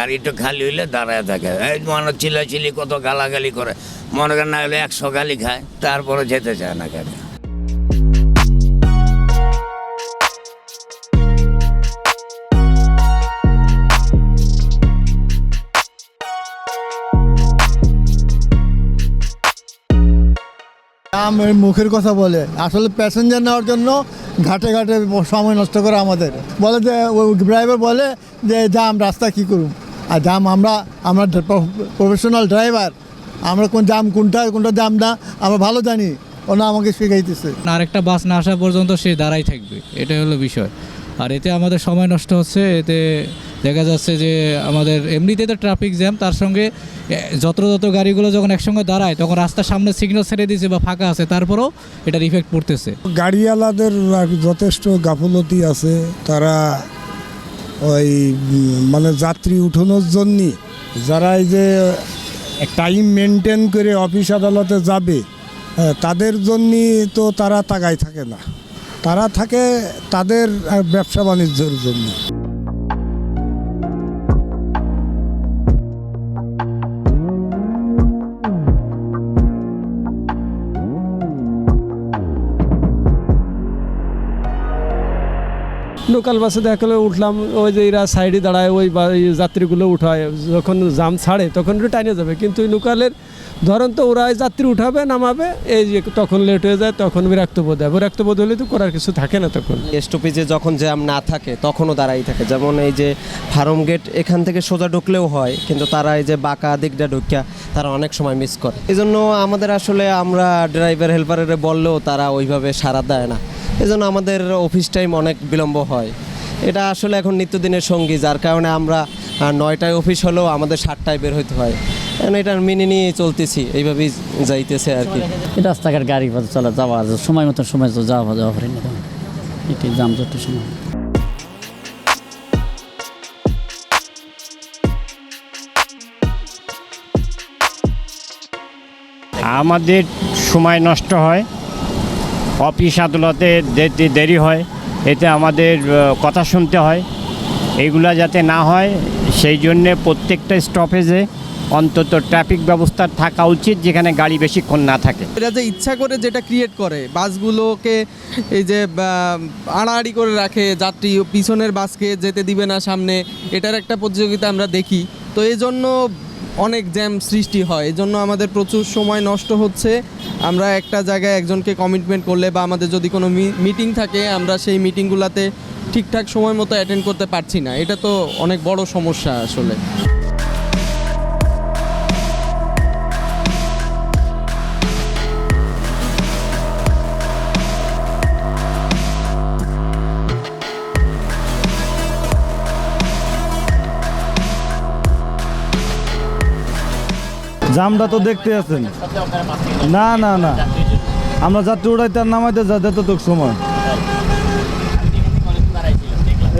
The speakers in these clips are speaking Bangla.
গাড়িটা খালি হইলে দাঁড়ায় থাকে। এই মনে চিলাচিলি কত গালাগালি করে। মনে করেন না হলে একশো গালি খায়, তারপরে যেতে চায় না গাড়ি। মুখের কথা বলে। আসলে প্যাসেঞ্জার নেওয়ার জন্য ঘাটে ঘাটে সময় নষ্ট করে আমাদের। বলে যে ড্রাইভার বলে যে জাম রাস্তা কি করুম? আর জাম আমরা আমরা প্রফেশনাল ড্রাইভার আমরা কোন জাম কোনটা কোনটা জাম না আমরা ভালো জানি ওনা আমাকে শিখাইতেছে। আরেকটা বাস না আসা পর্যন্ত সে দাঁড়াই থাকবে এটাই হলো বিষয়। আর এতে আমাদের সময় নষ্ট হচ্ছে এতে দেখা যাচ্ছে যে আমাদের এমনিতে তো ট্রাফিক জ্যাম তার সঙ্গে এ, যত যত গাড়িগুলো যখন একসঙ্গে দাঁড়ায় তখন রাস্তার সামনে সিগন্যাল ছেড়ে দিয়েছে বা ফাঁকা আছে তারপরেও এটার ইফেক্ট পড়তেছে। গাড়িওয়ালাদের যথেষ্ট গাফলতি আছে তারা ওই মানে যাত্রী উঠানোর জন্য যারা এই যে টাইম মেনটেন করে অফিস আদালতে যাবে হ্যাঁ, তাদের জন্য তো তারা তাগায় থাকে না। তারা থাকে তাদের ব্যবসা বাণিজ্যের জন্য। লোকাল বাসে দেখা গেলো উঠলাম, ওই যে এরা সাইডে দাঁড়ায়, ওই যাত্রীগুলো উঠায়। যখন জাম ছাড়ে, তখন একটু টাইনে যাবে। কিন্তু এই লোকালের ধরেন তো ওরা যাত্রী উঠাবে, নামাবে, এই যে তখন লেট হয়ে যায়, তখন বিরক্ত বোধ হয়। বিরক্ত বোধ হলে তো করার কিছু থাকে না তখন। স্টপেজে যখন জ্যাম না থাকে, তখনও দাঁড়াই থাকে। যেমন এই যে ফার্ম গেট এখান থেকে সোজা ঢুকলেও হয়, কিন্তু তারা এই যে বাঁকা দিকটা ঢুকিয়া তারা অনেক সময় মিস করে। এই আমাদের আসলে আমরা ড্রাইভার হেল্পারের বললেও তারা ওইভাবে সাড়া দেয় না। এই জন্য আমাদের অফিস টাইম অনেক বিলম্ব হয়। এটা আসলে এখন নিত্যদিনের সঙ্গী যার কারণে আমরা নয়টায় অফিস হলেও আমাদের সাতটায় বের হইতে হয়। এখন এটা মেনে নিয়ে চলতেছি এইভাবেই যাইতেছে আর কি। এই রাস্তাঘাট গাড়ি পথে চলা যাওয়া যায়, সময় মতো সময় তো যাওয়া যাওয়া পারি না তখন। এটাই যানজটের সময়। আমাদের সময় নষ্ট হয়। অফিস আদালতে দেরি হয়, এতে আমাদের কথা শুনতে হয়। এইগুলা যাতে না হয়, সেই জন্যে প্রত্যেকটা স্টপেজে অন্তত ট্রাফিক ব্যবস্থা থাকা উচিত, যেখানে গাড়ি বেশিক্ষণ না থাকে। এরা যে ইচ্ছা করে যেটা ক্রিয়েট করে, বাসগুলোকে এই যে আড়াআড়ি করে রাখে, যাত্রী পিছনের বাসকে যেতে দিবে না সামনে, এটার একটা প্রতিযোগিতা আমরা দেখি। তো এই জন্য অনেক জ্যাম সৃষ্টি হয়। এজন্য জন্য আমাদের প্রচুর সময় নষ্ট হচ্ছে। আমরা একটা জায়গায় একজনকে কমিটমেন্ট করলে বা আমাদের যদি কোনো মিটিং থাকে, আমরা সেই মিটিংগুলোতে ঠিকঠাক সময় মতো অ্যাটেন্ড করতে পারছি না। এটা তো অনেক বড় সমস্যা আসলে। জামটা তো দেখতে আছেন। না না না। আমরা যাত্রী উড়াইতে আর নামাইতে যা যেত তো সময়।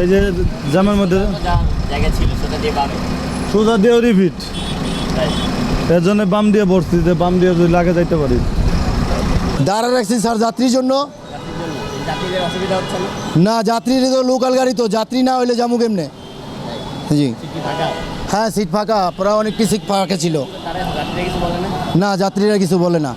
এই যে জামের মধ্যে সোজা দিয়ে রিপিট এর জন্য বাম দিয়ে বসছি, যে বাম দিয়ে যদি লাগে যাইতে পারি। দাঁড়া রাখছি স্যার যাত্রীর জন্য। না, যাত্রীর তো লোকাল গাড়ি তো, যাত্রী না হইলে যাব কেমনে? জি। হ্যাঁ সিট ফাঁকা। প্রায় অনেকটি সিট ফাঁকা ছিল। না যাত্রীরা কিছু বলে না।